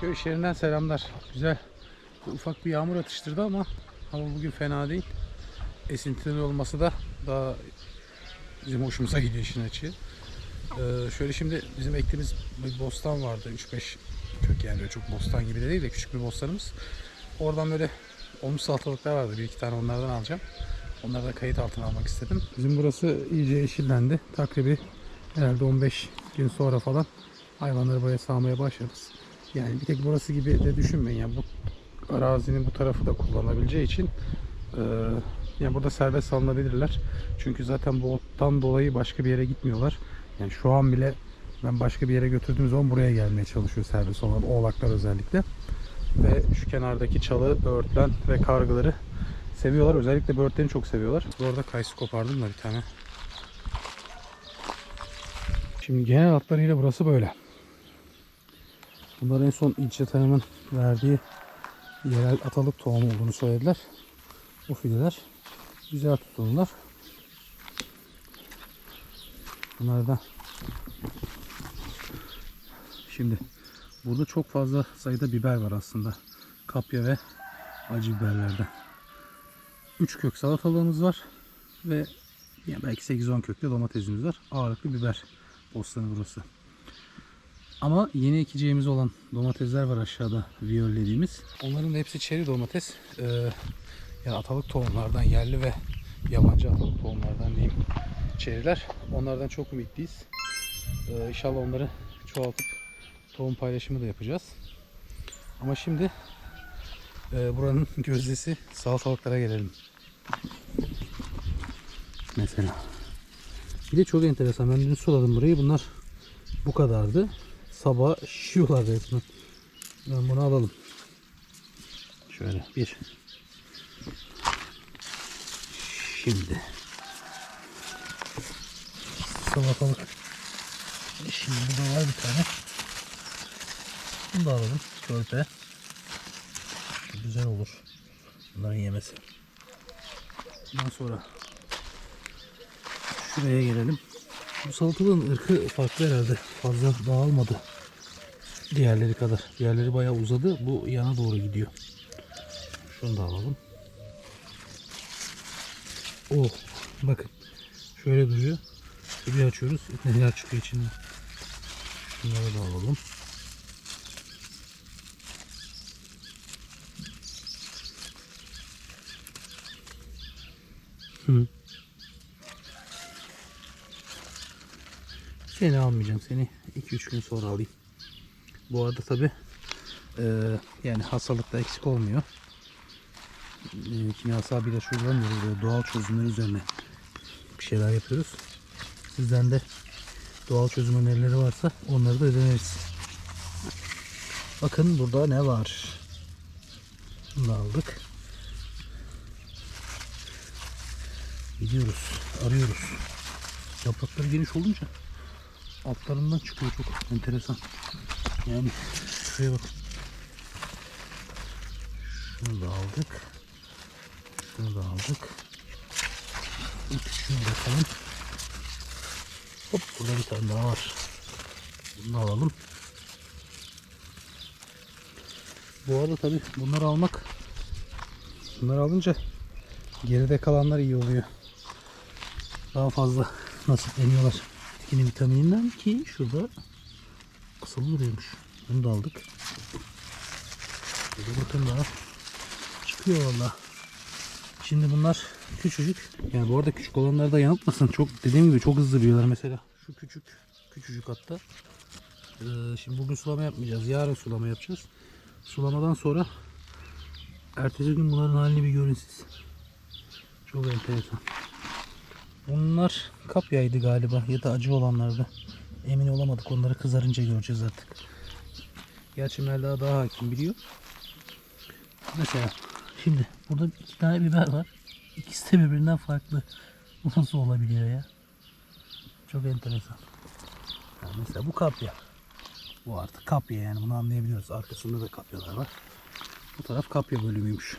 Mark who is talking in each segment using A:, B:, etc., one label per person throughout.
A: Köy şehrinden selamlar. Güzel. Ufak bir yağmur atıştırdı ama hava bugün fena değil. Esintili olması da daha bizim hoşumuza gidiyor işin açığı. Ee, şöyle şimdi bizim ektiğimiz bir bostan vardı. 3-5 kök yani öyle çok bostan gibi de değil de küçük bir bostanımız. Oradan böyle olmuş salatalıklar vardı. Bir iki tane onlardan alacağım. Onları da kayıt altına almak istedim. Bizim burası iyice yeşillendi. Takribi herhalde 15 gün sonra falan hayvanları buraya sağmaya başlarız. Yani bir tek burası gibi de düşünmeyin. Yani bu arazinin bu tarafı da kullanabileceği için e, yani burada serbest salınabilirler. Çünkü zaten bu ottan dolayı başka bir yere gitmiyorlar. Yani şu an bile ben başka bir yere götürdüğüm zaman buraya gelmeye çalışıyor serbest olan oğlaklar özellikle. Ve şu kenardaki çalı, böğürtlen ve kargıları seviyorlar. Özellikle böğürtleni çok seviyorlar. Bu arada kayısı kopardım da bir tane. Şimdi genel hatlarıyla burası böyle. Bunlar en son ilçe tarımın verdiği yerel atalık tohumu olduğunu söylediler. Bu fideler güzel tutulurlar. Bunlar da şimdi burada çok fazla sayıda biber var aslında. Kapya ve acı biberlerden. 3 kök salatalığımız var ve yani belki 8-10 kökte domatesimiz var. Ağırlıklı biber bostanı burası. Ama yeni ekeceğimiz olan domatesler var aşağıda viyollediğimiz. Onların da hepsi çeri domates. Ee, yani atalık tohumlardan yerli ve yabancı atalık tohumlardan diyeyim çeriler. Onlardan çok ümitliyiz. Ee, inşallah onları çoğaltıp tohum paylaşımı da yapacağız. Ama şimdi e, buranın gözdesi salatalıklara gelelim. Mesela. Bir de çok enteresan. Ben dün suladım burayı. Bunlar bu kadardı. Sabah şişiyorlar resmen. Ben bunu alalım. Şöyle bir. Şimdi. Salatalık. Şimdi burada var bir tane. Bunu da alalım. Körpe. Güzel olur. Bunların yemesi. Ondan sonra şuraya gelelim. Bu salatalığın ırkı farklı herhalde. Fazla dağılmadı. Diğerleri kadar. Diğerleri bayağı uzadı. Bu yana doğru gidiyor. Şunu da alalım. Oh. Bakın. Şöyle duruyor. Şurayı açıyoruz. Neler çıkıyor içinden. Şunları da alalım. Hı. Seni almayacağım. Seni 2-3 gün sonra alayım. Bu arada tabi yani hastalıkta eksik olmuyor. E, kimyasal bir ilaç uygulamıyoruz. Böyle doğal çözümler üzerine bir şeyler yapıyoruz. Sizden de doğal çözüm önerileri varsa onları da ödeniriz. Bakın burada ne var? Bunu aldık. Gidiyoruz. Arıyoruz. Yaprakları geniş olunca altlarından çıkıyor çok enteresan. Yani şuraya bak. Şunu da aldık. Şunu da aldık. Şunu bakalım. Hop burada bir tane daha var. Bunu alalım. Bu arada tabi bunları almak bunları alınca geride kalanlar iyi oluyor. Daha fazla nasipleniyorlar bitkinin vitamininden ki şurada asılı duruyormuş. Bunu da aldık. Burada bakın daha çıkıyor valla. Şimdi bunlar küçücük. Yani bu arada küçük olanlar da yanıltmasın. Çok dediğim gibi çok hızlı büyüyorlar mesela. Şu küçük küçücük hatta. Ee, şimdi bugün sulama yapmayacağız. Yarın sulama yapacağız. Sulamadan sonra ertesi gün bunların halini bir görün siz. Çok enteresan. Bunlar kapyaydı galiba ya da acı olanlardı. Emin olamadık. Onları kızarınca göreceğiz artık. Gerçi Melda daha hakim biliyor. Mesela şimdi burada iki tane biber var. İkisi de birbirinden farklı. Bu nasıl olabiliyor ya? Çok enteresan. Yani mesela bu kapya. Bu artık kapya yani bunu anlayabiliyoruz. Arkasında da kapyalar var. Bu taraf kapya bölümüymüş.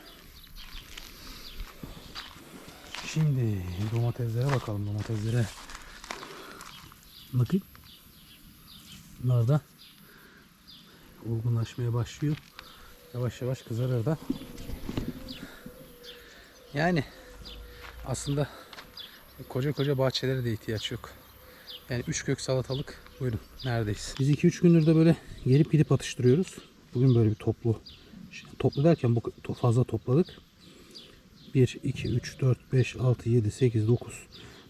A: Şimdi domateslere bakalım domateslere. Bakın. Bunlar da olgunlaşmaya başlıyor. Yavaş yavaş kızarır da. Yani aslında koca koca bahçelere de ihtiyaç yok. Yani 3 kök salatalık buyurun neredeyiz. Biz 2-3 gündür de böyle gelip gidip atıştırıyoruz. Bugün böyle bir toplu toplu derken bu fazla topladık. 1, 2, 3, 4, 5, 6, 7, 8, 9.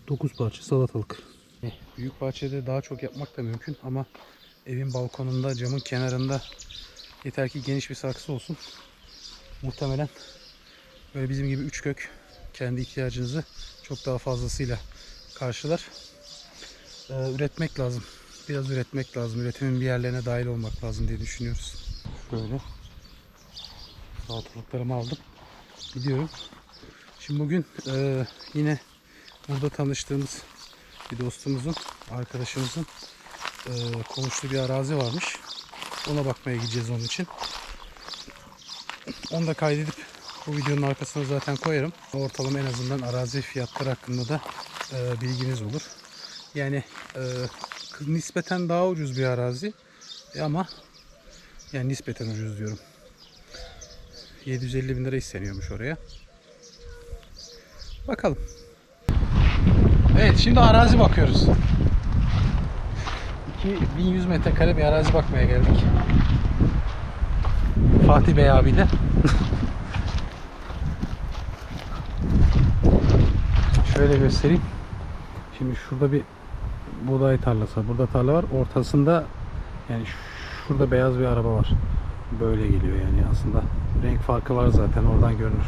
A: 9 parça salatalık. Büyük bahçede daha çok yapmak da mümkün ama evin balkonunda, camın kenarında yeter ki geniş bir saksı olsun. Muhtemelen böyle bizim gibi 3 kök kendi ihtiyacınızı çok daha fazlasıyla karşılar. Ee, üretmek lazım. Biraz üretmek lazım. Üretimin bir yerlerine dahil olmak lazım diye düşünüyoruz. Böyle salatalıklarımı aldım. Gidiyorum. Şimdi bugün e, yine burada tanıştığımız bir dostumuzun, arkadaşımızın e, konuştuğu bir arazi varmış. Ona bakmaya gideceğiz onun için. Onu da kaydedip bu videonun arkasına zaten koyarım. Ortalama en azından arazi fiyatları hakkında da e, bilginiz olur. Yani e, nispeten daha ucuz bir arazi E ama yani nispeten ucuz diyorum. 750 bin lira isteniyormuş oraya. Bakalım. Evet şimdi arazi bakıyoruz. 2100 metrekare bir arazi bakmaya geldik. Fatih Bey abiyle. Şöyle göstereyim. Şimdi şurada bir buğday tarlası var. Burada tarla var. Ortasında yani şurada beyaz bir araba var. Böyle geliyor yani aslında. Renk farkı var zaten oradan görünür.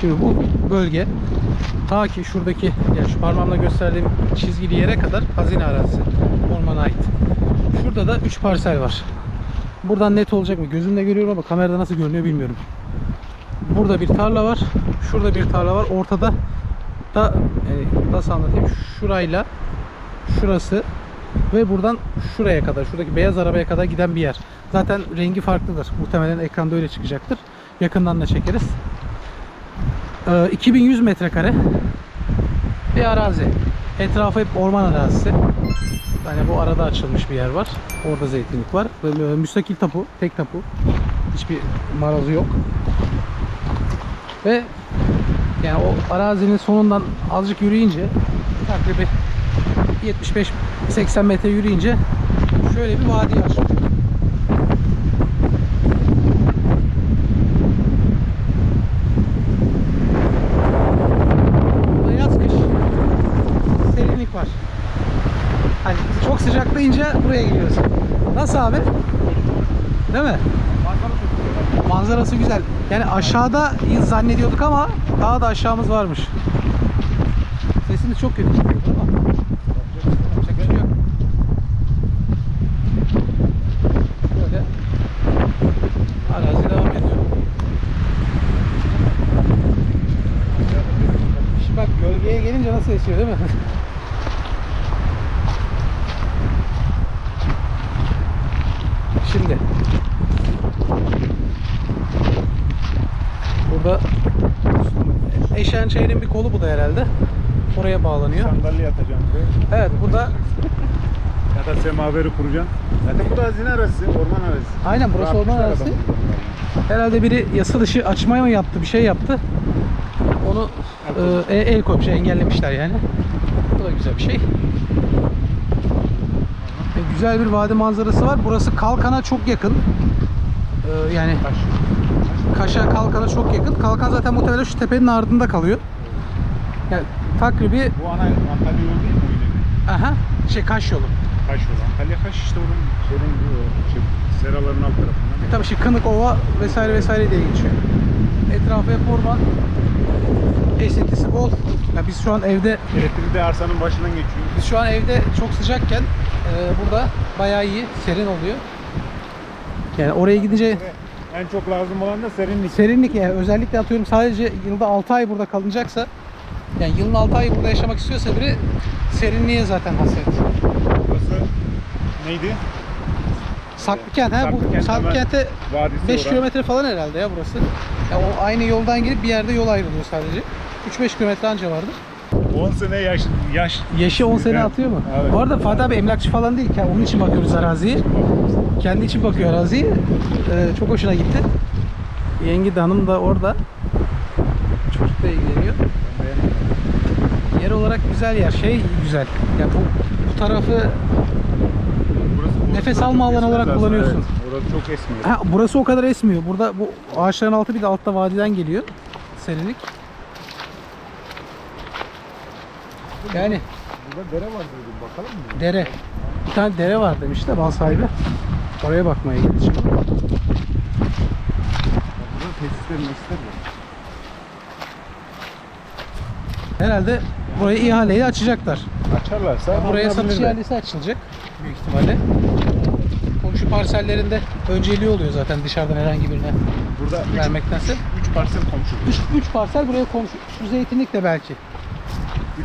A: Şimdi bu bölge ta ki şuradaki yani şu parmağımla gösterdiğim çizgili yere kadar hazine arazisi. Ormana ait. Şurada da 3 parsel var. Buradan net olacak mı? Gözümle görüyorum ama kamerada nasıl görünüyor bilmiyorum. Burada bir tarla var. Şurada bir tarla var. Ortada da yani nasıl anlatayım? Şurayla şurası ve buradan şuraya kadar, şuradaki beyaz arabaya kadar giden bir yer. Zaten rengi farklıdır. Muhtemelen ekranda öyle çıkacaktır. Yakından da çekeriz. Ee, 2100 metrekare bir arazi. Etrafı hep orman arazisi. Yani bu arada açılmış bir yer var. Orada zeytinlik var. E, müstakil tapu, tek tapu. Hiçbir marazı yok. Ve yani o arazinin sonundan azıcık yürüyünce takribi 75-80 metre yürüyünce şöyle bir vadi var. Burada yaz kış serinlik var. Hani çok sıcaklayınca buraya geliyoruz. Nasıl abi? Değil mi? Manzarası güzel. Yani aşağıda zannediyorduk ama daha da aşağımız varmış. Sesimiz çok kötü bak gölgeye gelince nasıl esiyor değil mi? Şimdi burada Eşençayır'ın bir kolu bu da herhalde. Oraya bağlanıyor.
B: Sandalye atacaksın buraya.
A: Evet burada
B: Ya da semaveri kuracaksın. Zaten bu da hazine arası, orman arası.
A: aynen burası orman
B: Bırakmışlar
A: arası. Herhalde biri yasa dışı açmaya mı yaptı bir şey yaptı. Onu e, el koymuş engellemişler yani. Bu da güzel bir şey. E, güzel bir vadi manzarası var. Burası Kalkan'a çok yakın. E, yani
B: Taş.
A: Kaş'a Kalkan'a çok yakın. Kalkan zaten muhtemelen şu tepenin ardında kalıyor. Yani takribi
B: Bu ana Antalya yolu değil mi o ileri?
A: aha şey Kaş yolu.
B: Kaş yolu. Antalya Kaş işte oranın şeyden gidiyor. Şey, seraların alt tarafından.
A: E, tabii şey Kınık Ova vesaire vesaire diye geçiyor. Etrafı hep orman. Esintisi bol. Ya biz şu an evde
B: Elektrik de arsanın başından geçiyor.
A: biz şu an evde çok sıcakken e, burada bayağı iyi serin oluyor. Yani oraya gidince
B: En çok lazım olan da serinlik.
A: serinlik yani özellikle atıyorum sadece yılda 6 ay burada kalınacaksa yani yılın 6 ayı burada yaşamak istiyorsa biri serinliğe zaten hasret.
B: Burası neydi?
A: Saklıkent ha bu
B: Saklıkent
A: Saklıkent'e
B: Vadisi
A: 5
B: orası.
A: kilometre falan herhalde ya burası. Ya o aynı yoldan girip bir yerde yol ayrılıyor sadece. 3-5 kilometre anca vardır.
B: 10 sene yaş yaş.
A: Yaşı 10 sene atıyor mu?
B: Evet.
A: Bu arada Fatih abi emlakçı falan değil. Onun için bakıyoruz araziye. Kendi için bakıyor araziyi. Ee, çok hoşuna gitti. Yenge de hanım da orada. Çocukla ilgileniyor. Yer olarak güzel yer. Şey güzel. Ya bu bu tarafı
B: Burası,
A: Nefes
B: burası
A: alma
B: çok
A: alanı olarak
B: esmez aslında,
A: kullanıyorsun.
B: Evet. Orası çok esmiyor.
A: ha, burası o kadar esmiyor. Burada bu ağaçların altı bir de altta vadiden geliyor. Serinlik. Yani
B: Burada dere var dedim bakalım mı?
A: dere. Bir tane dere var demiş de mal sahibi. Oraya bakmaya gitti şimdi.
B: Burada tesisler mesisler var.
A: Herhalde burayı ihaleyle açacaklar.
B: Açarlarsa
A: Buraya satış ihalesi açılacak büyük ihtimalle. Komşu parsellerinde önceliği oluyor zaten dışarıdan herhangi birine
B: Burada 3
A: vermektense.
B: parsel komşu.
A: 3 parsel buraya komşu. Şu zeytinlik de belki.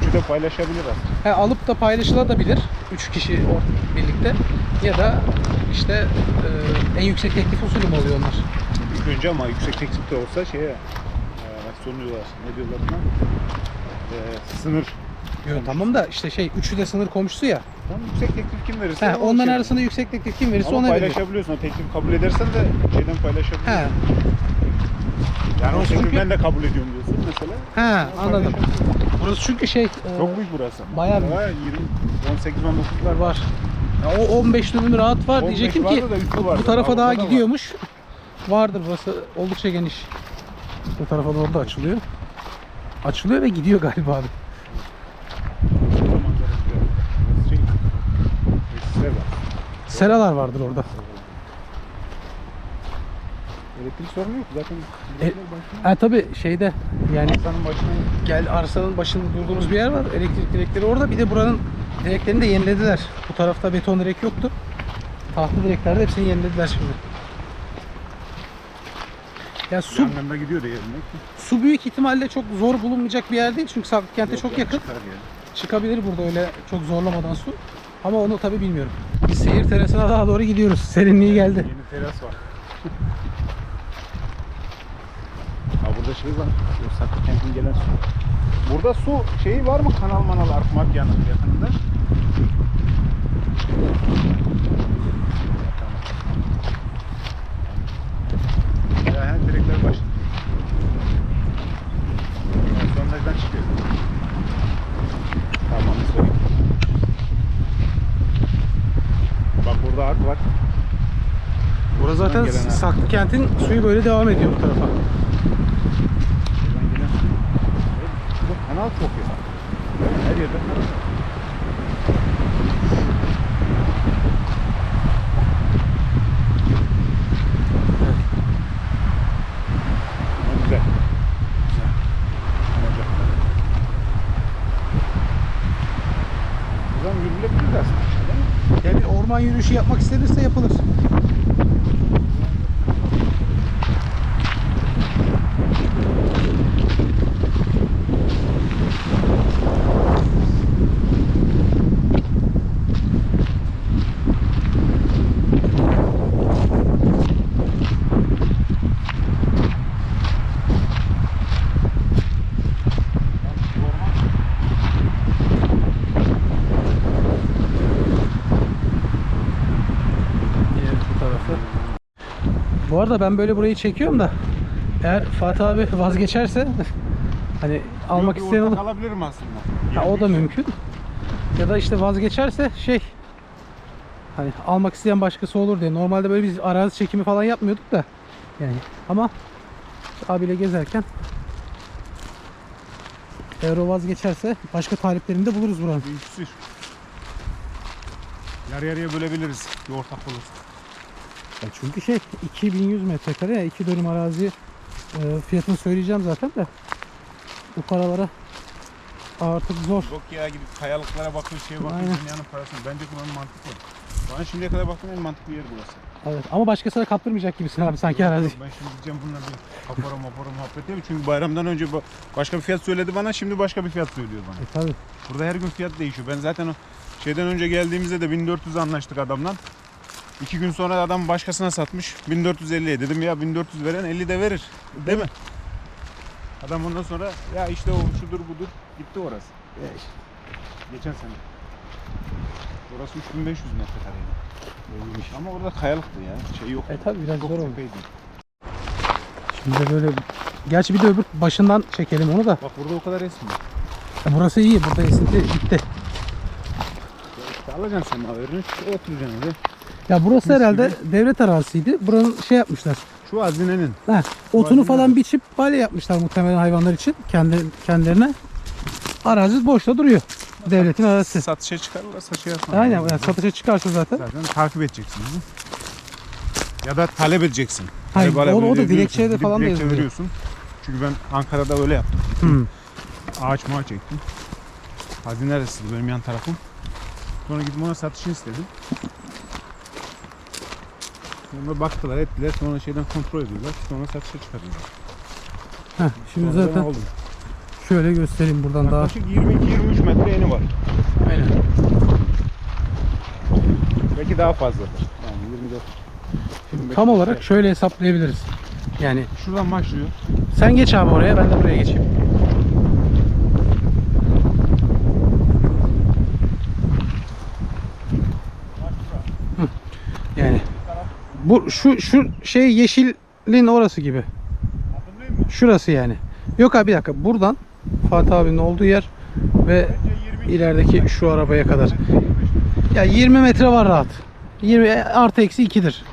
B: Üçü de paylaşabilir aslında.
A: He, alıp da paylaşılabilir 3 kişi birlikte ya da işte e, en yüksek teklif usulü mü oluyor onlar?
B: İlk önce ama yüksek teklif de olsa şeye e, sonuyorlar. Ne diyorlar buna? E, sınır.
A: Yok tamam da işte şey üçü de sınır komşusu ya.
B: Tam yüksek teklif kim verirse
A: He, onların
B: şey.
A: arasında yüksek teklif kim verirse
B: Ama
A: ona veriyor.
B: paylaşabiliyorsun. O teklif kabul edersen de şeyden paylaşabiliyorsun.
A: He,
B: Yani o
A: Çünkü-
B: ben de kabul ediyorum diyorsun mesela.
A: he
B: Ama
A: anladım. Burası çünkü şey e,
B: Çok büyük burası.
A: bayağı büyük.
B: Bayağı 20, 18, 19'lar
A: var. Ya o 15 dönüm rahat var
B: 15
A: diyecektim ki
B: vardı da üstü
A: bu, tarafa daha
B: var.
A: gidiyormuş. Vardır burası oldukça geniş. Bu tarafa doğru da açılıyor. Açılıyor ve gidiyor galiba abi.
B: Şey, tesisler var.
A: Seralar vardır orada.
B: Elektrik sorunu yok zaten.
A: E- Ha tabi şeyde yani
B: Hastanın başına
A: gel arsanın başında durduğumuz bir yer var. Elektrik direkleri orada. Bir de buranın direklerini de yenilediler. Bu tarafta beton direk yoktu. Tahta direklerde hepsini yenilediler şimdi. Ya su
B: yanlarında gidiyor da yerine.
A: su büyük ihtimalle çok zor bulunmayacak bir yer değil. Çünkü Saklı kente çok yakın.
B: Çıkar yani.
A: Çıkabilir burada öyle çok zorlamadan su. Ama onu tabi bilmiyorum. Biz seyir terasına daha doğru gidiyoruz. Serinliği geldi.
B: Yeni teras var. ha burada şey var. O Saklı kentin gelen su. Burada su şeyi var mı? Kanal manal artmak yanı yakınında. Ya he, direkler baş. Yani sondajdan çıkıyor. Tamam sorry. Bak burada ark var.
A: Burası zaten. Saklı kentin suyu böyle devam ediyor bu tarafa.
B: Buradan gelen su. Evet, Bu kanal çok ya. Değil mi? Her yerde kanal. var. Ama güzel. Güzel. Olacak. Buradan yürülebilir aslında. Değil mi?
A: Yani bir orman yürüyüşü yapmak istenirse yapılır. Diğer bu tarafı. Bu arada ben böyle burayı çekiyorum da eğer Fatih abi vazgeçerse hani almak isteyen olur.
B: alabilirim aslında.
A: Ha, o da mümkün. Ya da işte vazgeçerse şey hani almak isteyen başkası olur diye. Normalde böyle biz arazi çekimi falan yapmıyorduk da yani ama abiyle gezerken eğer o vazgeçerse başka taliplerini de buluruz buranın.
B: Yarı yarıya bölebiliriz bir ortak olursa.
A: Ya çünkü şey 2100 metrekare ya 2 dönüm arazi e, fiyatını söyleyeceğim zaten de bu paralara artık zor.
B: Yok ya gidip kayalıklara bakıyor, şeye bakıyor,
A: Aynen.
B: dünyanın parasını. Bence kullanım mantıklı. Bana şimdiye kadar baktığım en mantıklı yer burası.
A: Evet ama başkasına kaptırmayacak gibisin abi sanki arazi.
B: Ben şimdi gideceğim bununla bir kapora mapora muhabbet yapayım. Çünkü bayramdan önce ba- başka bir fiyat söyledi bana, şimdi başka bir fiyat söylüyor bana.
A: E tabi.
B: Burada her gün fiyat değişiyor. Ben zaten o şeyden önce geldiğimizde de 1400 anlaştık adamla. İki gün sonra adam başkasına satmış. 1450'ye dedim ya 1400 veren 50 de verir. Değil mi? Adam ondan sonra ya işte o şudur budur gitti orası. Geçen sene. Orası 3500 metrekareydi. Böyleymiş. Ama orada kayalıktı ya. Şey yok.
A: E tabi biraz
B: Çok
A: zor oldu.
B: tepeydi.
A: Şimdi böyle Gerçi bir de öbür başından çekelim onu da.
B: Bak burada o kadar var.
A: Ya burası iyi. Burada esinti gitti.
B: Ya işte alacaksın sen haberini. Oturacaksın öyle.
A: Ya burası
B: Mis
A: herhalde devlet arazisiydi. Buranın şey yapmışlar.
B: Şu hazinenin.
A: Ha, otunu
B: Vay
A: falan biçip balya yapmışlar muhtemelen hayvanlar için. Kendi kendilerine. Arazi boşta duruyor. Devletin arazisi.
B: Satışa çıkarırlarsa şey yapma.
A: Aynen yani satışa çıkarsa zaten.
B: Zaten takip edeceksin. Ya da talep edeceksin.
A: Hayır,
B: Talep
A: o da- o da dilekçeye de falan da yazılıyor.
B: veriyorsun. Çünkü ben Ankara'da öyle yaptım.
A: Hmm.
B: Ağaç mağa çektim. Hazine residi benim yan tarafım. Sonra gidip ona satışını istedim. Sonra baktılar ettiler sonra şeyden kontrol ediyorlar sonra satışa çıkarıyorlar.
A: Heh, şimdi
B: Sonra
A: zaten
B: aldım.
A: şöyle göstereyim buradan daha.
B: Yaklaşık 22-23 metre eni var.
A: Aynen.
B: Belki daha fazladır. Yani 24.
A: Şimdi tam olarak şöyle hesaplayabiliriz. Yani
B: Şuradan başlıyor.
A: sen geç abi oraya ben de buraya geçeyim. Hı. Yani bu şu şu şey yeşilin orası gibi. Şurası yani. Yok abi bir dakika. Buradan Fatih abinin olduğu yer ve
B: Bence 22
A: ilerideki şu arabaya kadar. Ya 20 metre var rahat. 20 artı eksi 2'dir.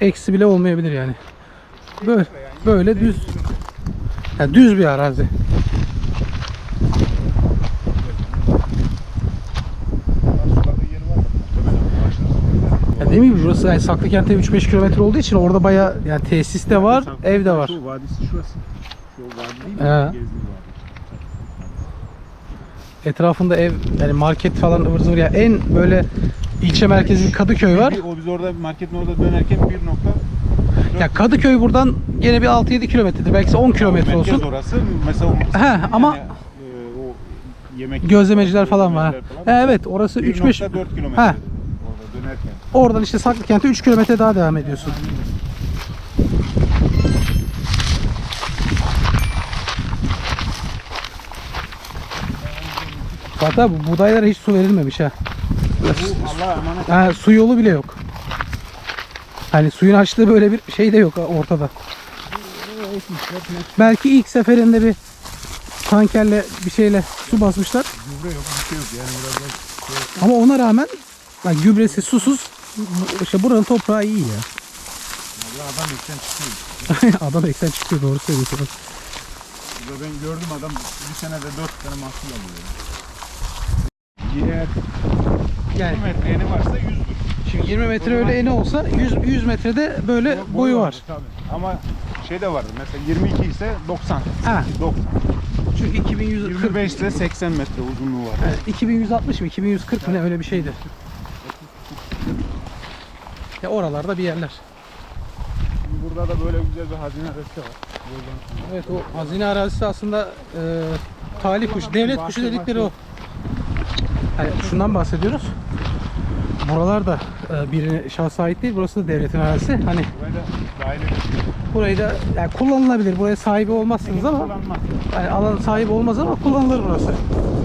A: Eksi bile olmayabilir yani. Böyle böyle düz. Ya düz bir arazi.
B: Şurada yeri var. Muhtemelen ağaçlar.
A: Ya dediğim gibi burası yani Saklıkent'e 3-5 kilometre olduğu için orada baya yani tesis de var, ev de var.
B: Şu vadisi şurası. Şu vadi değil mi?
A: He.
B: Vadi.
A: Etrafında ev yani market falan ıvır zıvır ya en böyle ilçe merkezi Kadıköy var.
B: O biz orada marketin orada dönerken bir nokta
A: Ya Kadıköy buradan gene bir 6-7 kilometredir. Belki 10 kilometre
B: merkez
A: olsun.
B: orası. Mesela o,
A: He, ama-
B: e, o yemek
A: Gözlemeciler falan var.
B: gözlemeciler
A: Ha, evet orası 3-5
B: 1.4 kilometre.
A: Oradan işte Saklıkent'e 3 kilometre daha devam ediyorsun. Hatta bu buğdaylara hiç su verilmemiş ha. Ha. Su yolu bile yok. Hani suyun açtığı böyle bir şey de yok ortada. Belki ilk seferinde bir tankerle bir şeyle su basmışlar.
B: Gübre yok, bir şey yok yani biraz
A: Ama ona rağmen yani gübresi susuz işte buranın toprağı iyi ya.
B: Allah adam ekten çıkıyor.
A: Adam eksen çıkıyor doğru söylüyorsun.
B: Burada ben gördüm adam bir senede 4 tane mahsul alıyor. Eğer
A: Yani
B: 20 metre eni varsa 100'dür.
A: şimdi 20 metre öyle eni olsa 100 100 metrede böyle
B: Boy-
A: boyu var.
B: Tabii. Ama şey de vardı mesela 22 ise 90.
A: Ha.
B: 90.
A: Çünkü 2140
B: 25 ise 80 metre uzunluğu var.
A: Evet, 2160 mı 2140 mı ne öyle bir şeydi. Ya oralarda bir yerler.
B: Şimdi burada da böyle güzel bir hazine resti var. Buradan-
A: Evet o hazine arazisi aslında e, talih kuş, devlet kuşu dedikleri o. Hani şundan bahsediyoruz. Buralar da e, birine şahsa ait değil. Burası da devletin arazisi. Hani
B: Burayı da
A: yani kullanılabilir. Buraya sahibi olmazsınız ama yani alan sahibi olmaz ama kullanılır burası.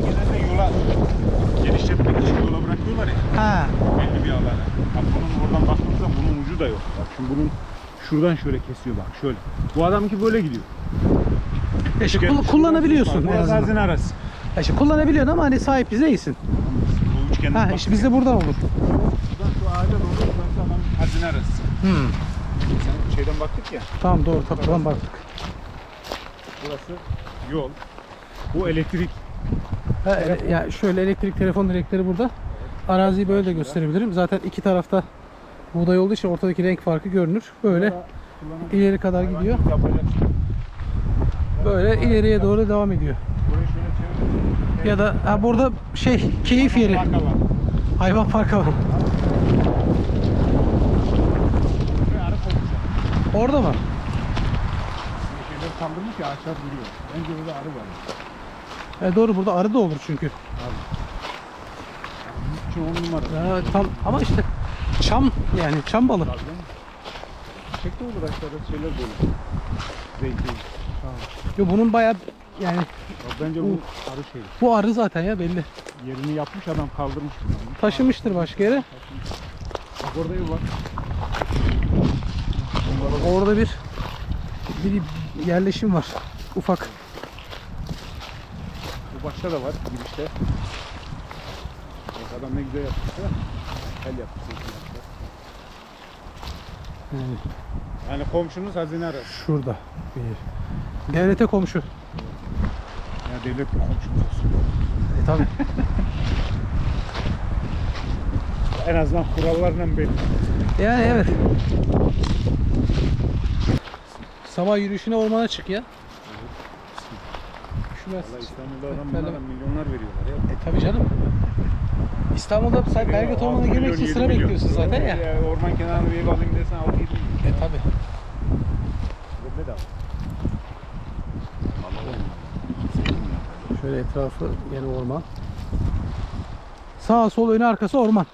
B: Genelde yola genişletmek için yola bırakıyorlar ya.
A: Ha.
B: belli bir alana. Bak bunun oradan baktığımızda bunun ucu da yok. Bak şimdi bunun şuradan şöyle kesiyor bak şöyle. Bu adamki böyle gidiyor.
A: İşte
B: Üçgen-
A: kul- kullanabiliyorsun en azından.
B: arası.
A: Ya işte kullanabiliyorsun ama hani sahip bize değilsin.
B: Bu üçgenin
A: Ha
B: bak-
A: işte bizde buradan olur.
B: Buradan şu ağaca doğru adam hazine arası.
A: Hmm.
B: Sen şeyden baktık ya.
A: Tamam doğru tapudan baktık.
B: Burası yol. Bu elektrik.
A: Ha, ele- ya şöyle elektrik telefon direkleri burada. Araziyi böyle de gösterebilirim. Zaten iki tarafta buğday olduğu için ortadaki renk farkı görünür. Böyle ileri kadar gidiyor. Böyle ileriye doğru devam ediyor. Ya da ha, burada şey keyif yeri. Hayvan parkı var.
B: Arı.
A: Orada mı?
B: Şeyler kaldırmış ya ağaçlar duruyor. Bence burada arı var.
A: E, doğru burada arı da olur çünkü.
B: Şu on numara.
A: Ya, tam ama işte çam yani çam balı.
B: Çiçek de olur aşağıda şeyler böyle. Zeytin.
A: Yo bunun bayağı yani
B: Bak bence bu arı şey.
A: bu arı zaten ya belli.
B: Yerini yapmış adam kaldırmış bunu.
A: Taşımıştır başka yere.
B: Bak orada ev var.
A: Orada bir bir yerleşim var. Ufak.
B: Bu başta da var girişte. Bak adam ne güzel yapmışsa. El yapmış. Yapmış.
A: Yani
B: komşunuz hazine arası.
A: şurada bir. Devlete komşu.
B: Ya devlet bir komşumuz olsun.
A: E tabi.
B: En azından kurallarla belli.
A: Yani evet. Sabah yürüyüşüne ormana çık ya. Üşümez.
B: Valla İstanbul'da adam bunlara milyonlar veriyorlar ya.
A: E tabi canım. İstanbul'da sen Belgrad Ormanı'na girmek için sıra bekliyorsun zaten ya.
B: Orman kenarında bir ev alayım desen 6 7 milyon.
A: E tabi.
B: Ve bedava.
A: Şöyle etrafı yine orman. Sağ sol önü arkası orman.